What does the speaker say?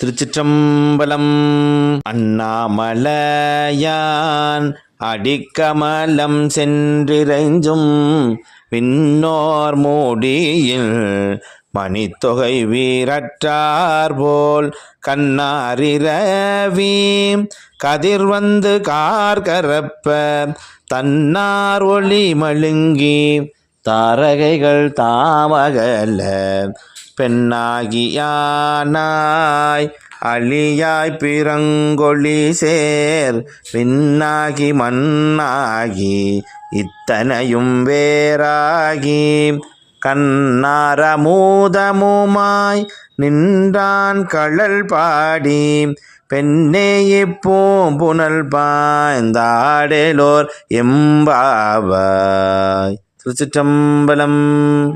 திருச்சிற்றம்பலம். அண்ணாமலையான் அடிக்கமலம் சென்றிரைஞ்சும் விண்ணோர் மூடியில் மணித்தொகை வீரற்றார் போல் கண்ணாரிரவி. கதிர் வந்து கார்கரப்ப தன்னார் ஒளி மழுங்கி தாரகைகள் தாமகல பெண்ணாகியானாய் அழியாய் பிறங்கொழி சேர். பின்னாகி மண்ணாகி இத்தனையும் வேறாகி. கண்ணாரமூதமுமாய் நின்றான் கழல் பாடி. பெண்ணே இப்பூம்புனல் பாய்ந்தாடலோர் எம்பாவாய். திருச்சிற்றம்பலம்.